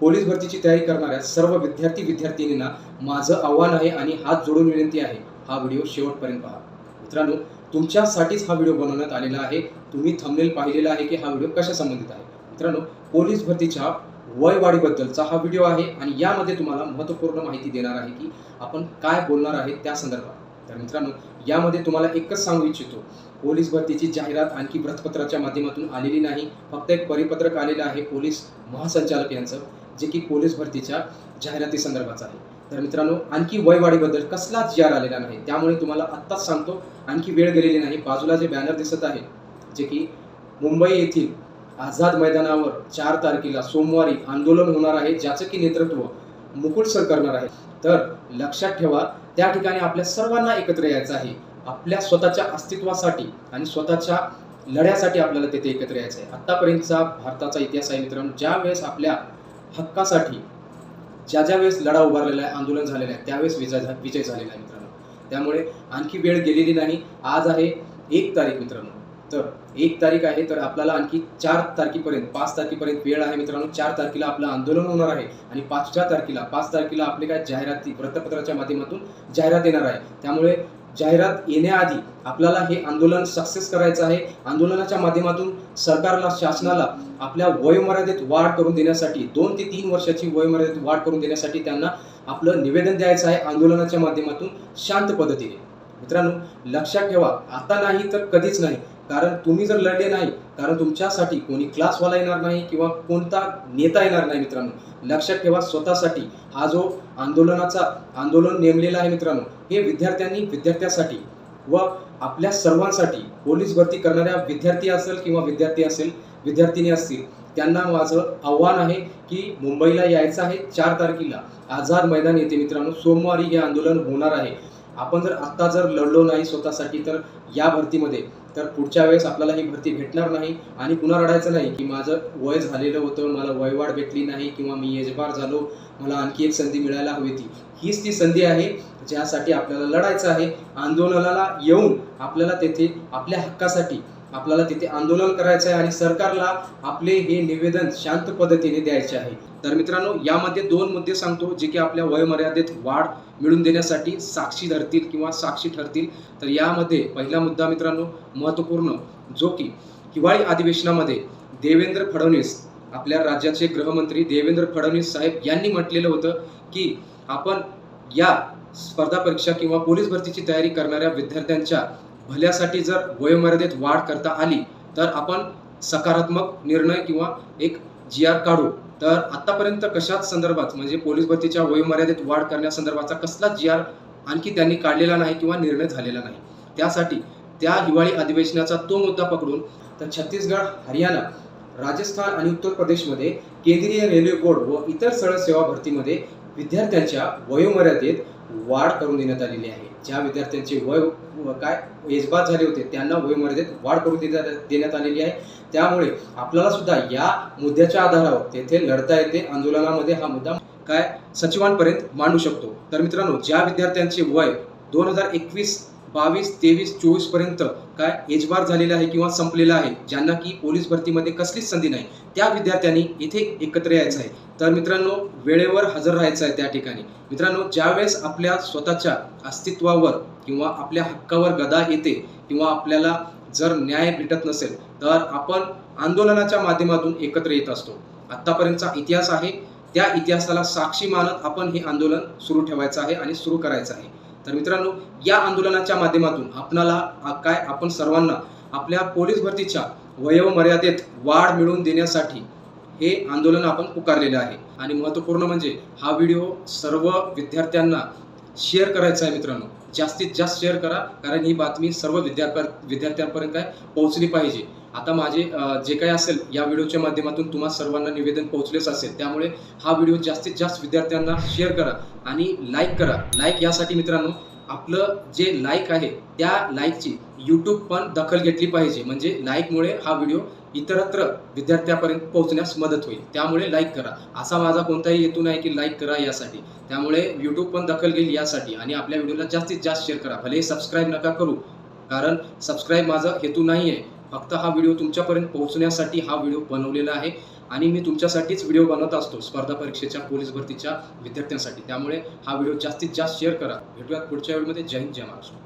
Police भरतीची तयारी करणाऱ्या सर्व विद्यार्थी विद्यार्थिनींना माझं आव्हान आहे आणि हात जोडून विनंती आहे. हा व्हिडिओ शेवटपर्यंत पहा. मित्रांनो तुमच्यासाठीच हा व्हिडिओ बनवण्यात आलेला आहे. तुम्ही थंबनेल पाहिलेला आहे की हा व्हिडिओ कशा संबंधित आहे? मित्रांनो पोलीस भरतीच्या वयवाढीबद्दलचा हा व्हिडिओ आहे आणि यामध्ये तुम्हाला महत्त्वपूर्ण माहिती देणार आहे की आपण काय बोलणार आहे त्या संदर्भात. तर मित्रांनो यामध्ये तुम्हाला एकच सांगू इच्छितो. पोलीस भरतीची जाहिरात आणखी वृत्तपत्राच्या माध्यमातून आलेली नाही. फक्त एक परिपत्रक आलेलं आहे पोलीस महासंचालक यांचं. जे की पोलीस भरतीच्या जाहिराती संदर्भाचं आहे. तर मित्रांनो आणखी वयवाढीबद्दल कसलाच जार आलेला नाही. त्यामुळे तुम्हाला आत्ताच सांगतो आणखी वेळ गेलेली नाही. बाजूला जे बॅनर दिसत आहे जे की मुंबई येथील आझाद मैदानावर चार तारखेला सोमवारी आंदोलन होणार आहे ज्याचं की नेतृत्व मुकुट सर करणार आहे. तर लक्षात ठेवा त्या ठिकाणी आपल्या सर्वांना एकत्र यायचं आहे. आपल्या स्वतःच्या अस्तित्वासाठी आणि स्वतःच्या लढ्यासाठी आपल्याला तेथे एकत्र यायचं आहे. आत्तापर्यंतचा भारताचा इतिहास आहे मित्रांनो ज्या वेळेस आपल्या हक्कासाठी ज्या ज्या वेळेस लढा उभारलेला आहे आंदोलन झालेलं आहे त्यावेळेस विजय झा- विजय झालेला आहे मित्रांनो. त्यामुळे आणखी वेळ गेलेली नाही. आज आहे एक तारीख मित्रांनो. तर एक तारीख आहे तर आपल्याला आणखी चार तारखेपर्यंत पाच तारखेपर्यंत वेळ आहे मित्रांनो. चार तारखेला आपलं आंदोलन होणार आहे आणि पाचव्या तारखेला पाच तारखेला आपले काय जाहिराती वृत्तपत्राच्या माध्यमातून जाहिरात येणार आहे. त्यामुळे जाहिरात येण्याआधी आपल्याला हे आंदोलन सक्सेस करायचं आहे. आंदोलनाच्या माध्यमातून सरकारला शासनाला आपल्या वयोमर्यादेत वाढ करून देण्यासाठी दोन ते तीन वर्षाची वयोमर्यादेत वाढ करून देण्यासाठी त्यांना आपलं निवेदन द्यायचं आहे आंदोलनाच्या माध्यमातून शांत पद्धतीने. मित्रांनो लक्षात ठेवा आता नाही तर कधीच नाही. कारण तुम्ही जर लढले नाही कारण तुमच्यासाठी कोणी क्लासवाला येणार नाही किंवा कोणता नेता येणार नाही मित्रांनो. लक्षात ठेवा स्वतःसाठी हा जो आंदोलनाचा आंदोलन नेमलेला आहे मित्रांनो हे विद्यार्थ्यांनी विद्यार्थ्यासाठी व आपल्या सर्वांसाठी पोलीस भरती करणाऱ्या विद्यार्थी असेल किंवा विद्यार्थी असेल विद्यार्थिनी असतील त्यांना माझं आव्हान आहे की मुंबईला यायचं आहे चार तारखेला. आझाद मैदान येथे मित्रांनो सोमवारी हे आंदोलन होणार आहे. आपण जर आत्ता जर लढलो नाही स्वतःसाठी तर या भरतीमध्ये तर पुढच्या वेळेस आपल्याला ही भरती भेटणार नाही आणि पुन्हा रडायचं नाही की माझं वय झालेलं होतं मला वयवाढ भेटली नाही किंवा मी यजबार झालो मला आणखी एक संधी मिळायला हवी ती हीच ती संधी आहे ज्यासाठी आपल्याला लढायचं आहे. आंदोलनाला येऊन आपल्याला तेथे आपल्या हक्कासाठी आपल्याला तिथे आंदोलन करायचं आहे आणि सरकारला आपले हे निवेदन शांत पद्धतीने द्यायचे आहे. तर मित्रांनो यामध्ये दोन मुद्दे सांगतो जे की आपल्या वयमर्यादेत वाढ मिळून देण्यासाठी साक्षी धरतील किंवा साक्षी ठरतील. तर यामध्ये पहिला मुद्दा मित्रांनो महत्त्वपूर्ण जो की हिवाळी अधिवेशनामध्ये देवेंद्र फडणवीस आपल्या राज्याचे गृहमंत्री देवेंद्र फडणवीस साहेब यांनी म्हटलेलं होतं की आपण या स्पर्धा परीक्षा किंवा पोलीस भरतीची तयारी करणाऱ्या विद्यार्थ्यांच्या भल्यासाठी जर वयोमर्यादेत वाढ करता आली तर आपण सकारात्मक निर्णय किंवा एक जी आर काढू. तर आतापर्यंत कशाच संदर्भात म्हणजे पोलीस भरतीच्या वयोमर्यादेत वाढ करण्यासंदर्भाचा कसलाच जी आर आणखी त्यांनी काढलेला नाही किंवा निर्णय झालेला नाही. त्यासाठी त्या हिवाळी अधिवेशनाचा तो मुद्दा पकडून तर छत्तीसगड हरियाणा राजस्थान आणि उत्तर प्रदेशमध्ये केंद्रीय रेल्वे बोर्ड व इतर सरळ सेवा भरतीमध्ये विद्यार्थ्यांच्या वयोमर्यादेत वाढ करून देण्यात आलेली आहे. ज्या विद्यार्थ्यांचे वय काय एजबाद झाले होते त्यांना वयोमर्यादेत वाढ करून देण्यात आलेली आहे. त्यामुळे आपल्याला सुद्धा या मुद्द्याच्या आधारावर तेथे लढता येते. आंदोलनामध्ये हा मुद्दा काय सचिवांपर्यंत मांडू शकतो. तर मित्रांनो ज्या विद्यार्थ्यांचे वय दोन हजार एकवीस बावीस तेवीस चोवीसपर्यंत काय एजबार झालेलं आहे किंवा संपलेलं आहे ज्यांना की पोलीस भरतीमध्ये कसलीच संधी नाही त्या विद्यार्थ्यांनी इथे एकत्र यायचं आहे. तर मित्रांनो वेळेवर हजर राहायचं आहे त्या ठिकाणी. मित्रांनो ज्यावेळेस आपल्या स्वतःच्या अस्तित्वावर किंवा आपल्या हक्कावर गदा येते किंवा आपल्याला जर न्याय भेटत नसेल तर आपण आंदोलनाच्या माध्यमातून एकत्र येत असतो. आत्तापर्यंतचा इतिहास आहे. त्या इतिहासाला साक्षी मानत आपण हे आंदोलन सुरू ठेवायचं आहे आणि सुरू करायचं आहे. तर मित्रांनो या आंदोलनाच्या माध्यमातून आपणाला काय आपण सर्वांना आपल्या पोलीस भरतीच्या वयोमर्यादेत वाढ मिळवून देण्यासाठी हे आंदोलन आपण पुकारलेलं आहे. आणि महत्त्वपूर्ण म्हणजे हा व्हिडिओ सर्व विद्यार्थ्यांना शेअर करायचा आहे मित्रांनो. जास्तीत जास्त शेअर करा कारण ही बातमी सर्व विद्यार्थ्या विद्यार्थ्यांपर्यंत काय पोहोचली पाहिजे. आता माझे जे काही असेल या व्हिडिओच्या माध्यमातून तुम्हा सर्वांना निवेदन पोहोचलेच असेल त्यामुळे हा व्हिडिओ जास्तीत जास्त विद्यार्थ्यांना शेअर करा आणि लाईक करा. लाईक यासाठी मित्रांनो आपलं जे लाईक आहे त्या लाईकची यूट्यूब पण दखल घेतली पाहिजे. म्हणजे लाईकमुळे हा व्हिडिओ इतरत्र विद्यार्थ्यापर्यंत पोहोचण्यास मदत होईल. त्यामुळे लाईक करा. असा माझा कोणताही हेतू नाही की लाईक करा यासाठी. त्यामुळे यूट्यूब पण दखल घेईल यासाठी. आणि आपल्या व्हिडिओला जास्तीत जास्त शेअर करा. भले सबस्क्राईब नका करू. कारण सबस्क्राईब माझा हेतू नाही आहे फक्त हा व्हिडिओ तुमच्यापर्यंत पोहोचण्यासाठी हा व्हिडिओ बनवलेला आहे आणि मी तुमच्यासाठीच व्हिडिओ बनवत असतो स्पर्धा परीक्षेच्या पोलीस भरतीच्या विद्यार्थ्यांसाठी. त्यामुळे हा व्हिडिओ जास्तीत जास्त शेअर करा. भेटूयात पुढच्या वेळेमध्ये जय हिंद जय महाराष्ट्र.